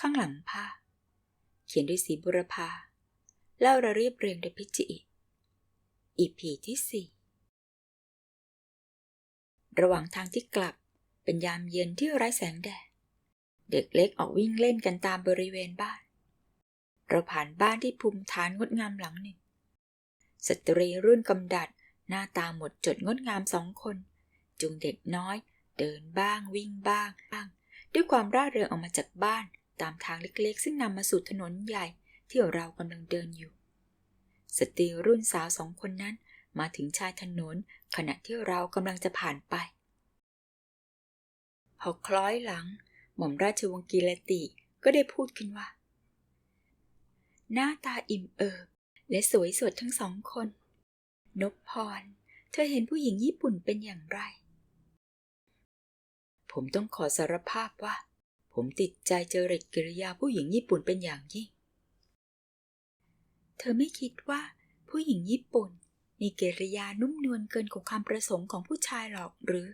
ข้างหลังผ้า เขียนด้วยสีบุรพาเล่าระเรียบเรียงโดยพิจิอิอีพีที่สี่ระหว่างทางที่กลับเป็นยามเย็นที่ไร้แสงแดด เด็กเล็กออกวิ่งเล่นกันตามบริเวณบ้าน เราผ่านบ้านที่ภูมิฐานงดงามหลังหนึ่ง สตรีรุ่นกำดัดหน้าตาหมดจดงดงามสองคน จุงเด็กน้อย เดินบ้างวิ่งบ้างบ้าง ด้วยความร่าเริงออกมาจากบ้าน ตามทางเล็กๆ ซึ่งนำมาสู่ถนนใหญ่ที่เรากำลังเดินอยู่ สตรีรุ่นสาวสองคนนั้นมาถึงชายถนนขณะที่เรากำลังจะผ่านไป พอคล้อยหลัง หม่อมราชวงศ์กีรติก็ได้พูดขึ้นว่า หน้าตาอิ่มเอิบและสวยสดทั้งสองคนนพพร เธอเห็นผู้หญิงญี่ปุ่นเป็นอย่างไร ผมต้องขอสารภาพว่า ผมติดใจเจริญกิริยาผู้หญิงญี่ปุ่นเป็นอย่างยิ่ง เธอไม่คิดว่าผู้หญิงญี่ปุ่น มีกิริยานุ่มนวลเกินกว่าความประสงค์ของผู้ชายหรอกหรือ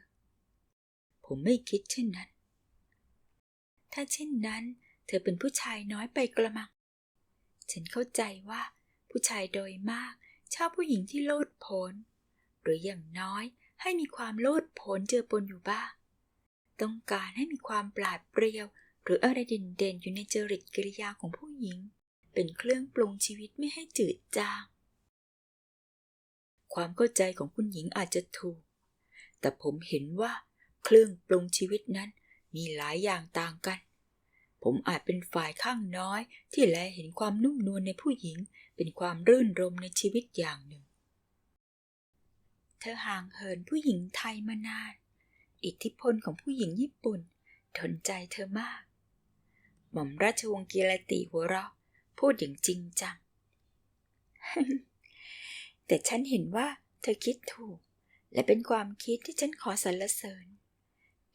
ผมไม่คิดเช่นนั้น ถ้าเช่นนั้น เธอเป็นผู้ชายน้อยไปกระมัง ฉันเข้าใจว่า ผู้ชายโดยมากชอบผู้หญิงที่โลดโผนหรืออย่างน้อยให้มีความโลดโผนเจือปนอยู่บ้าง ต้องการให้มีความปราดเปรียว หรืออะไรเด่นๆ อยู่ในจริตกิริยาของผู้หญิง เป็นเครื่องปรุงชีวิตไม่ให้จืดจาง ความเข้าใจของคุณหญิงอาจจะถูก แต่ผมเห็นว่าเครื่องปรุงชีวิตนั้นมีหลายอย่างต่างกัน ผมอาจเป็นฝ่ายข้างน้อยที่แลเห็นความนุ่มนวลในผู้หญิง เป็นความรื่นรมในชีวิตอย่างหนึ่ง เธอห่างเหินผู้หญิงไทยมานาน อิทธิพลของผู้หญิงญี่ปุ่นทนใจเธอมาก หม่อมราชวงศ์กีรติหัวเราะพูดอย่างจริงจัง แต่ฉันเห็นว่าเธอคิดถูก และเป็นความคิดที่ฉันขอสรรเสริญ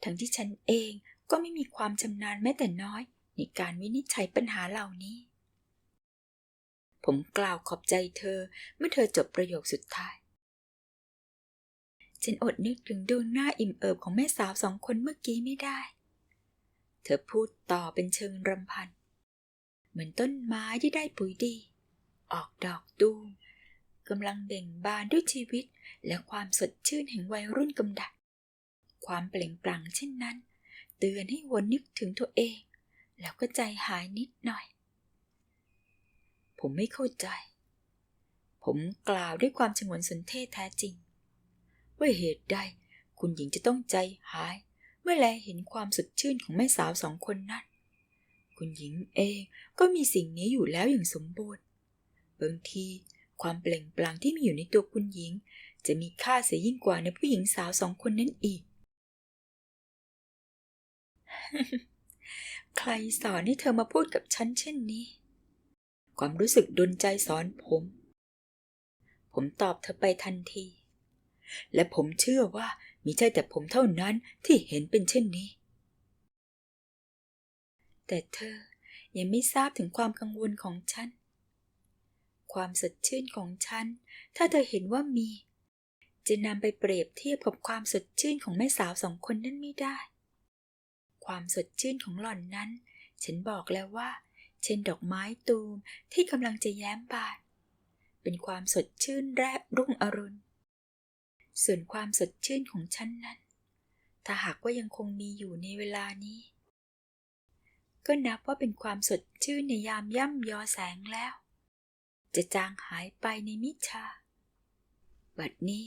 ทั้งที่ฉันเองก็ไม่มีความชำนาญแม้แต่น้อยในการวินิจฉัยปัญหาเหล่านี้ ผมกล่าวขอบใจเธอเมื่อเธอจบประโยคสุดท้าย ฉันอดนึกถึงดวงหน้าอิ่มเอิบของแม่สาวสองคนเมื่อกี้ไม่ได้ เธอพูดต่อเป็นเชิงรำพัน เหมือนต้นไม้ที่ได้ปุ๋ยดี ออกดอกตูมกำลังเบ่งบานด้วยชีวิตและความสดชื่นแห่งวัยรุ่นกำดัดความเปล่งปลั่งเช่นนั้น เตือนให้วนนึกถึงตัวเอง แล้วก็ใจหายนิดหน่อย ผมไม่เข้าใจ ผมกล่าวด้วยความฉงนสนเทศแท้จริง ว่าเหตุใดคุณหญิงจะต้องใจหาย เมื่อแลเห็นความสดชื่นของแม่สาวสองคนนั้น คุณหญิงเองก็มีสิ่งนี้อยู่แล้วอย่างสมบูรณ์บางทีความเปล่งปลั่งที่มีอยู่ในตัวคุณหญิง จะมีค่าเสียยิ่งกว่าในผู้หญิงสาวสองคนนั้นอีก ใครสอนให้เธอมาพูดกับฉันเช่นนี้ ความรู้สึกดนใจสอนผม ผมตอบเธอไปทันที และผมเชื่อว่ามีใช่แต่ผมเท่านั้นที่เห็นเป็นเช่นนี้ แต่เธอยังไม่ทราบถึงความกังวลของฉัน ความสดชื่นของฉัน ถ้าเธอเห็นว่ามี จะนำไปเปรียบเทียบกับความสดชื่นของแม่สาวสองคนนั้นไม่ได้ ความสดชื่นของหล่อนนั้น ฉันบอกแล้วว่า เช่นดอกไม้ตูมที่กำลังจะแย้มบาน เป็นความสดชื่นแรกรุ่งอรุณ ส่วนความสดชื่นของฉันนั้น ถ้าหากว่ายังคงมีอยู่ในเวลานี้ ก็นับว่าเป็นความสดชื่นในยามย่ำยอแสงแล้ว จะจางหายไปในมิชา บัดนี้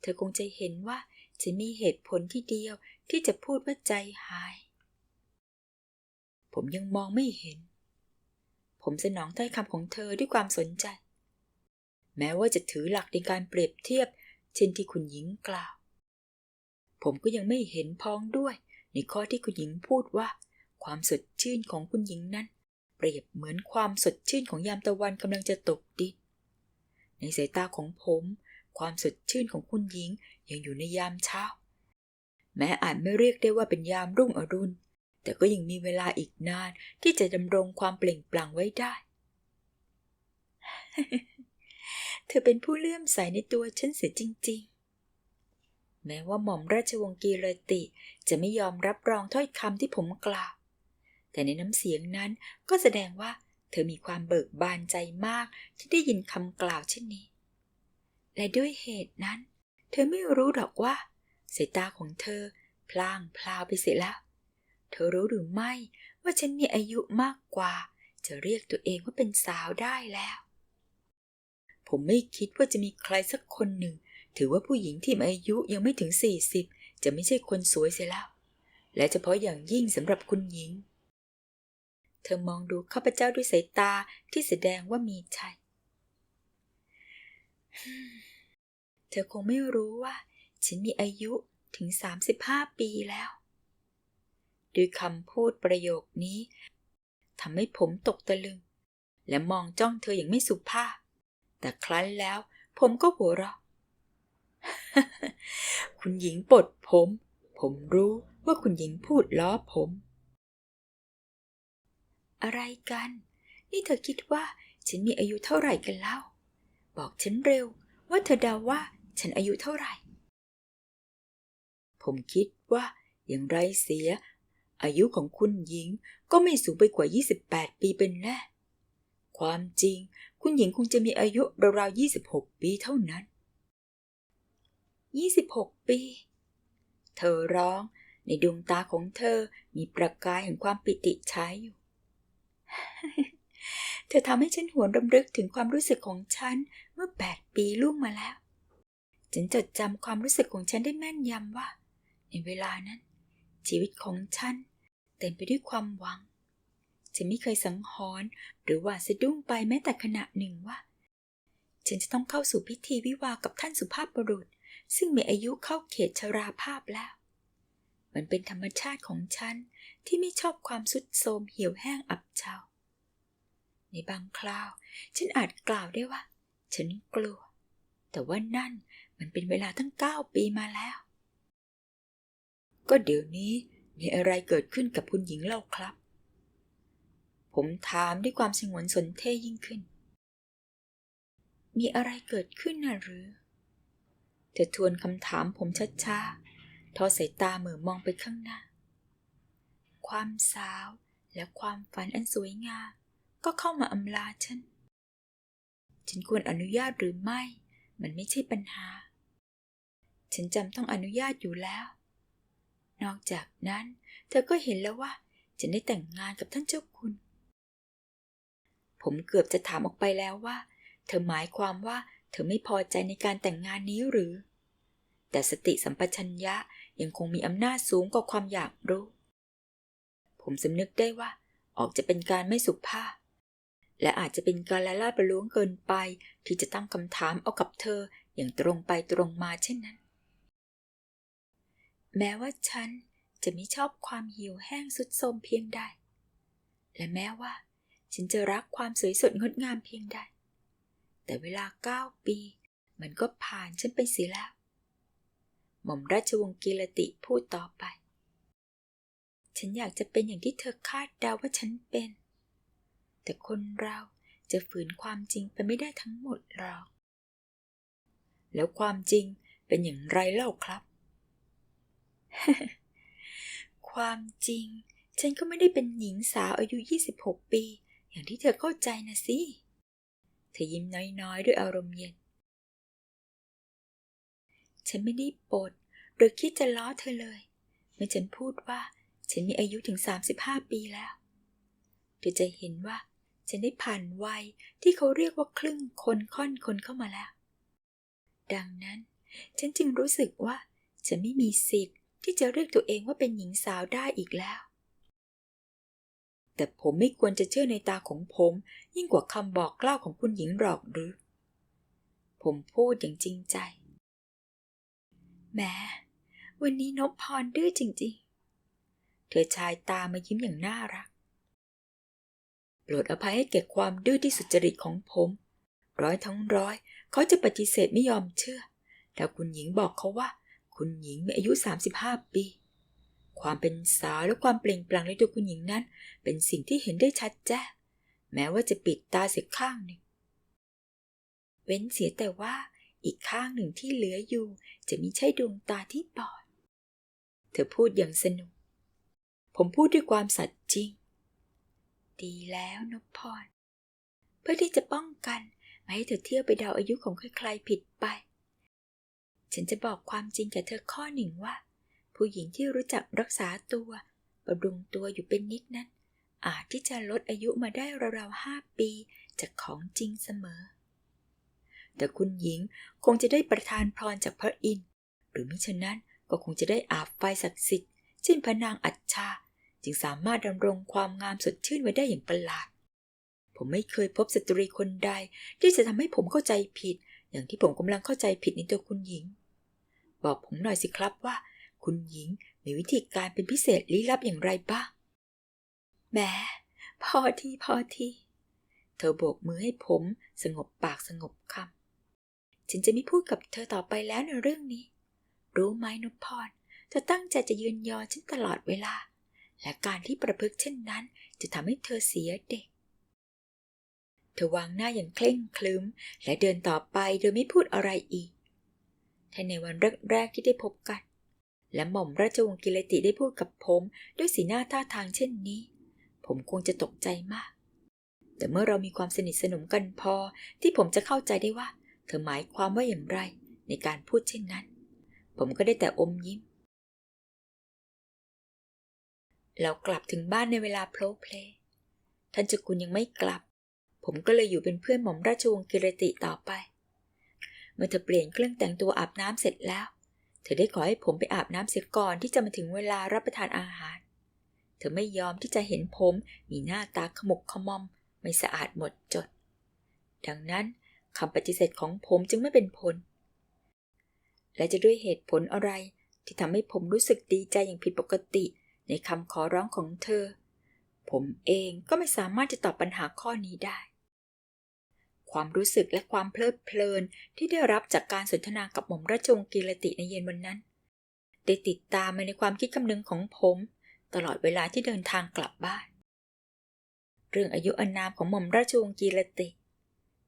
เธอคงจะเห็นว่าจะมีเหตุผลที่เดียวที่จะพูดว่าใจหาย ผมยังมองไม่เห็น ผมสนองถ้อยคำของเธอด้วยความสนใจ แม้ว่าจะถือหลักในการเปรียบเทียบ เช่นที่คุณหญิงกล่าว ผมก็ยังไม่เห็นพ้องด้วย ในข้อที่คุณหญิงพูดว่า ความสดชื่นของคุณหญิงนั้น เปรียบเหมือนความสดชื่นของยามตะวันกำลังจะตกดินในสายตาของผม ความสดชื่นของคุณหญิงยังอยู่ในยามเช้า แม้อาจไม่เรียกได้ว่าเป็นยามรุ่งอรุณ แต่ก็ยังมีเวลาอีกนานที่จะดำรงความเปล่งปลั่งไว้ได้ เธอเป็นผู้เลื่อมใสในตัวฉันเสียจริง ๆ แม้ว่าหม่อมราชวงศ์กีรติจะไม่ยอมรับรองถ้อยคำที่ผมกล่าวแแต่ในน้ำเสียงนั้นก็แสดงว่าเธอมีความเบิกบานใจมากที่ได้ยินคำกล่าวเช่นนี้ และด้วยเหตุนั้น เธอไม่รู้หรอกว่าสายตาของเธอพลางพลาวไปเสียแล้ว เธอรู้หรือไม่ว่าฉันมีอายุมากกว่า จะเรียกตัวเองว่าเป็นสาวได้แล้ว ผมไม่คิดว่าจะมีใครสักคนหนึ่ง ถือว่าผู้หญิงที่มีอายุยังไม่ถึงสี่สิบจะไม่ใช่คนสวยเสียแล้ว และเฉพาะอย่างยิ่งสำหรับคุณหญิง เธอมองดูข้าพเจ้าด้วยสายตาที่แสดงว่ามีใจเธอคงไม่รู้ว่า ฉันมีอายุถึง 35 ปีแล้ว ด้วยคำพูดประโยคนี้ทำให้ผมตกตะลึง และมองจ้องเธออย่างไม่สุภาพ แต่ครั้นแล้ว ผมก็หัวเราะ คุณหญิงปลดผม ผมรู้ว่าคุณหญิงพูดล้อผม อะไรกัน นี่เธอคิดว่าฉันมีอายุเท่าไหร่กันเล่า บอกฉันเร็วว่าเธอเดาว่าฉันอายุเท่าไหร่ ผมคิดว่าอย่างไรเสีย อายุของคุณหญิงก็ไม่สูงไปกว่า 28 ปีเป็นแน่ ความจริง คุณหญิงคงจะมีอายุราวๆ26 ปีเท่านั้น 26 ปี เธอร้อง ในดวงตาของเธอมีประกายแห่งความปิติฉายอยู่ เธอทำให้ฉันหวนรำลึกถึงความรู้สึกของฉันเมื่อ 8 ปีล่วงมาแล้ว ฉันจดจำความรู้สึกของฉันได้แม่นยำว่า ในเวลานั้น ชีวิตของฉันเต็มไปด้วยความหวัง ฉันไม่เคยสังหรณ์หรือว่าสะดุ้งไปแม้แต่ขณะหนึ่งว่า ฉันจะต้องเข้าสู่พิธีวิวากับท่านสุภาพบุรุษ ซึ่งมีอายุเข้าเขตชราภาพแล้ว มันเป็นธรรมชาติของฉันที่ไม่ชอบความสุดโทมเหี่ยวแห้งอับเฉาในบางคราว ฉันอาจกล่าวได้ว่า ฉันกลัว แต่ว่านั่นมันเป็นเวลาตั้งเก้าปีมาแล้ว ก็เดี๋ยวนี้มีอะไรเกิดขึ้นกับคุณหญิงเล่าครับ ผมถามด้วยความสงวนสนเท่ยิ่งขึ้น มีอะไรเกิดขึ้นน่ะหรือ เธอทวนคำถามผมช้าๆ ทอสายตาเหมือมองไปข้างหน้า ความสาวและความฝันอันสวยงามก็เข้ามาอำลาฉัน ฉันควรอนุญาตหรือไม่ มันไม่ใช่ปัญหา ฉันจำต้องอนุญาตอยู่แล้ว นอกจากนั้น เธอก็เห็นแล้วว่า ฉันได้แต่งงานกับท่านเจ้าคุณ ผมเกือบจะถามออกไปแล้วว่า เธอหมายความว่าเธอไม่พอใจในการแต่งงานนี้หรือ แต่สติสัมปชัญญะยังคงมีอำนาจสูงกว่าความอยากรู้ ผมสำนึกได้ว่า ออกจะเป็นการไม่สุภาพ และอาจจะเป็นการละลาบประล้วงเกินไป ที่จะตั้งคำถามเอากับเธออย่างตรงไปตรงมาเช่นนั้น แม้ว่าฉันจะไม่ชอบความหี่ยวแห้งสุดโทมเพียงใด และแม้ว่า ฉันจะรักความสวยสดงดงามเพียงใด แต่เวลาเก้าปี มันก็ผ่านฉันไปเสียแล้ว หม่อมราชวงศ์กีรติพูดต่อไป ฉันอยากจะเป็นอย่างที่เธอคาดเดาว่าฉันเป็น แต่คนเราจะฝืนความจริงไปไม่ได้ทั้งหมดหรอก แล้วความจริงเป็นอย่างไรเล่าครับ ความจริงฉันก็ไม่ได้เป็นหญิงสาวอายุ 26 ปี อย่างที่เธอเข้าใจนะสิ เธอยิ้มน้อยๆ ด้วยอารมณ์เย็น ฉันไม่ได้ปดหรือคิดจะล้อเธอเลย เมื่อฉันพูดว่าฉันมีอายุถึง 35 ปีแล้ว เธอจะเห็นว่าฉันได้ผ่านวัยที่เขาเรียกว่าครึ่งคนค่อนคนเข้ามาแล้ว ดังนั้น ฉันจึงรู้สึกว่า ฉันไม่มีสิทธิ์ที่จะเรียกตัวเองว่าเป็นหญิงสาวได้อีกแล้ว แต่ผมไม่ควรจะเชื่อในตาของผม ยิ่งกว่าคำบอกเล่าวของคุณหญิงหรอกหรือ ผมพูดอย่างจริงใจ แม้วันนี้นพพรดื้อจริงๆ เธอชายตามายิ้มอย่างน่ารัก โปรดอภัยให้แก่ความดื้อที่สุจริตของผม ร้อยทั้งร้อย เขาจะปฏิเสธไม่ยอมเชื่อ แต่คุณหญิงบอกเขาว่า คุณหญิงมีอายุ 35 ปี ความเป็นสาวและความเปล่งปลั่งในตัวคุณหญิงนั้น เป็นสิ่งที่เห็นได้ชัดแจ้งแม้ว่าจะปิดตาเสียข้างหนึ่ง เว้นเสียแต่ว่าอีกข้างหนึ่งที่เหลืออยู่ จะมีใช่ดวงตาที่บอด เธอพูดอย่างสนุก ผมพูดด้วยความสัตย์จริง ดีแล้วนพพร เพื่อที่จะป้องกันไม่ให้เธอเที่ยวไปเดาอายุของใครๆผิดไป ฉันจะบอกความจริงแก่เธอข้อหนึ่งว่า ผู้หญิงที่รู้จักรักษาตัวบำรุงตัวอยู่เป็นนิดนั้น อาจที่จะลดอายุมาได้ราวๆห้าปีจากของจริงเสมอ แต่คุณหญิงคงจะได้ประทานพรจากพระอินทร์หรือมิฉะนั้นก็คงจะได้อาบไฟศักดิ์สิทธิ์เช่นพระนางอัจฉาจึงสามารถดำรงความงามสดชื่นไว้ได้อย่างประหลาด ผมไม่เคยพบสตรีคนใดที่จะทำให้ผมเข้าใจผิด อย่างที่ผมกำลังเข้าใจผิดในตัวคุณหญิง บอกผมหน่อยสิครับว่า คุณหญิงมีวิธีการเป็นพิเศษลี้ลับอย่างไรบ้างแหมพอทีพอทีเธอโบกมือให้ผมสงบปากสงบคำฉันจะไม่พูดกับเธอต่อไปแล้วในเรื่องนี้ รู้ไหมนพพรเธอตั้งใจจะยืนยอฉันตลอดเวลา และการที่ประพฤติเช่นนั้น จะทำให้เธอเสียเด็ก เธอวางหน้าอย่างเคร่งคลึมและเดินต่อไปโดยไม่พูดอะไรอีกถ้าในวันแรกๆที่ได้พบกัน และหม่อมราชวงศ์กิเลติได้พูดกับผมด้วยสีหน้าท่าทางเช่นนี้ ผมคงจะตกใจมาก แต่เมื่อเรามีความสนิทสนมกันพอที่ผมจะเข้าใจได้ว่า เธอหมายความว่าอย่างไรในการพูดเช่นนั้น ผมก็ได้แต่อมยิ้ม เรากลับถึงบ้านในเวลาโพลเพลท่านเจ้าคุณยังไม่กลับ ผมก็เลยอยู่เป็นเพื่อนหม่อมราชวงศ์กิรติต่อไป เมื่อเธอเปลี่ยนเครื่องแต่งตัวอาบน้ำเสร็จแล้ว เธอได้ขอให้ผมไปอาบน้ำเสียก่อนที่จะมาถึงเวลารับประทานอาหาร เธอไม่ยอมที่จะเห็นผมมีหน้าตาขมุกขมอม ไม่สะอาดหมดจด ดังนั้นคำปฏิเสธของผมจึงไม่เป็นผล และจะด้วยเหตุผลอะไรที่ทำให้ผมรู้สึกดีใจอย่างผิดปกติในคำขอร้องของเธอ ผมเองก็ไม่สามารถจะตอบปัญหาข้อนี้ได้ ความรู้สึกและความเพลิดเพลินที่ได้รับจากการสนทนากับหม่อมราชวงศ์กีรติในเย็นวันนั้นได้ติดตามมาในความคิดคำนึงของผม ตลอดเวลาที่เดินทางกลับบ้าน เรื่องอายุอานามของหม่อมราชวงศ์กีรติ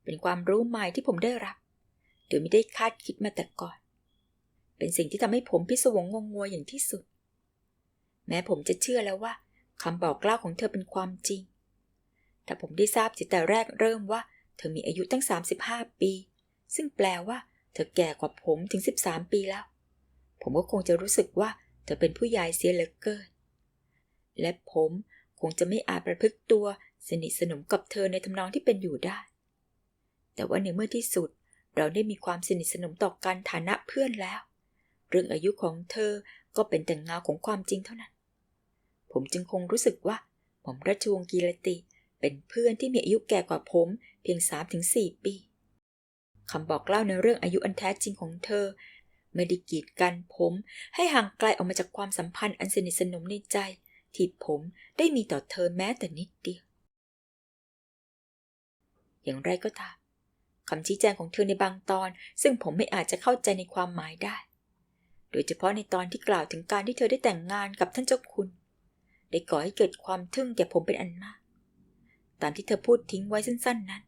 เป็นความรู้ใหม่ที่ผมได้รับ โดยไม่ได้คาดคิดมาแต่ก่อน เป็นสิ่งที่ทำให้ผมพิศวงงงงวยอย่างที่สุด แม้ผมจะเชื่อแล้วว่าคำบอกเล่าของเธอเป็นความจริง แต่ผมได้ทราบจิตแต่แรกเริ่มว่า เธอมีอายุตั้ง 35 ปี ซึ่งแปลว่า เธอแก่กว่าผมถึง 13 ปีแล้ว ผมก็คงจะรู้สึกว่า เธอเป็นผู้ใหญ่เสียเหลือเกิน และผมคงจะไม่อาจประพฤติตัวสนิทสนมกับเธอในทำนองที่เป็นอยู่ได้ แต่ว่าในเมื่อที่สุดเราได้มีความสนิทสนมต่อกันฐานะเพื่อนแล้ว เรื่องอายุของเธอก็เป็นแต่เงาของความจริงเท่านั้น ผมจึงคงรู้สึกว่า หม่อมราชวงศ์กีรติ เป็นเพื่อนที่มีอายุแก่กว่าผม พียง3าถึงสปี คำบอกเล่าในเรื่องอายุอันแท้จริงของเธอไม่ได้กีดกันผมให้ห่างไกลออกมาจากความสัมพันธ์อันสนิทสนมในใจ ที่ผมได้มีต่อเธอแม้แต่นิดเดียว อย่างไรก็ตามคำชี้แจงของเธอในบางตอน ซึ่งผมไม่อาจจะเข้าใจในความหมายได้ โดยเฉพาะในตอนที่กล่าวถึงการที่เธอได้แต่งงานกับท่านเจ้าคุณ ได้ก่อให้เกิดความทึ่งแก่ผมเป็นอันมาก ตามที่เธอพูดทิ้งไว้สั้นๆนั้น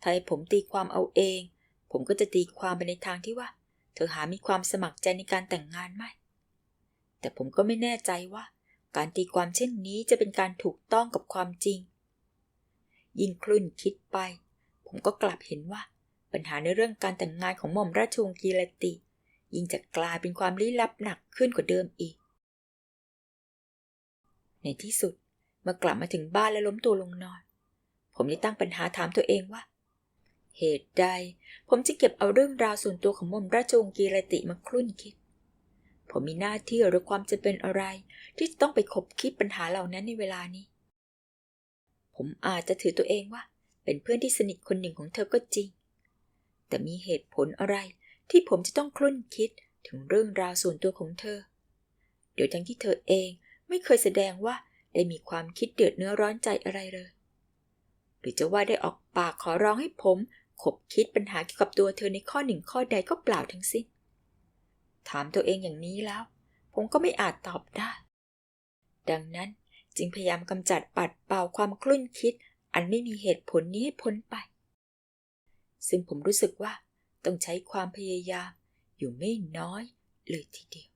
ถ้าให้ผมตีความเอาเอง ผมก็จะตีความไปในทางที่ว่า เธอหามีความสมัครใจในการแต่งงานไหม แต่ผมก็ไม่แน่ใจว่า การตีความเช่นนี้จะเป็นการถูกต้องกับความจริง ยิ่งคลุ่นคิดไป ผมก็กลับเห็นว่า ปัญหาในเรื่องการแต่งงานของหม่อมราชวงศ์กีรติ ยิ่งจะกลายเป็นความลี้ลับหนักขึ้นกว่าเดิมอีก ในที่สุดเมื่อกลับมาถึงบ้านและล้มตัวลงนอน ผมได้ตั้งปัญหาถามตัวเองว่า เหตุใด ผมจึงเก็บเอาเรื่องราวส่วนตัวของหม่อมราชวงศ์กีรติมาคลุ่นคิด ผมมีหน้าที่หรือความจะเป็นอะไร ที่จะต้องไปคบคิดปัญหาเหล่านั้นในเวลานี้ ผมอาจจะถือตัวเองว่า เป็นเพื่อนที่สนิทคนหนึ่งของเธอก็จริง แต่มีเหตุผลอะไรที่ผมจะต้องคลุ่นคิดถึงเรื่องราวส่วนตัวของเธอโดยทั้งที่เธอเองไม่เคยแสดงว่าได้มีความคิดเดือดเนื้อร้อนใจอะไรเลย หรือจะว่าได้ออกปากขอร้องให้ผม ขบคิดปัญหาเกี่ยวกับตัวเธอในข้อหนึ่งข้อใดก็เปล่าทั้งสิ้น ถามตัวเองอย่างนี้แล้ว ผมก็ไม่อาจตอบได้ ดังนั้นจึงพยายามกำจัดปัดเป่าความคลุ่นคิด อันไม่มีเหตุผลนี้ให้พ้นไป ซึ่งผมรู้สึกว่าต้องใช้ความพยายามอยู่ไม่น้อยเลยทีเดียว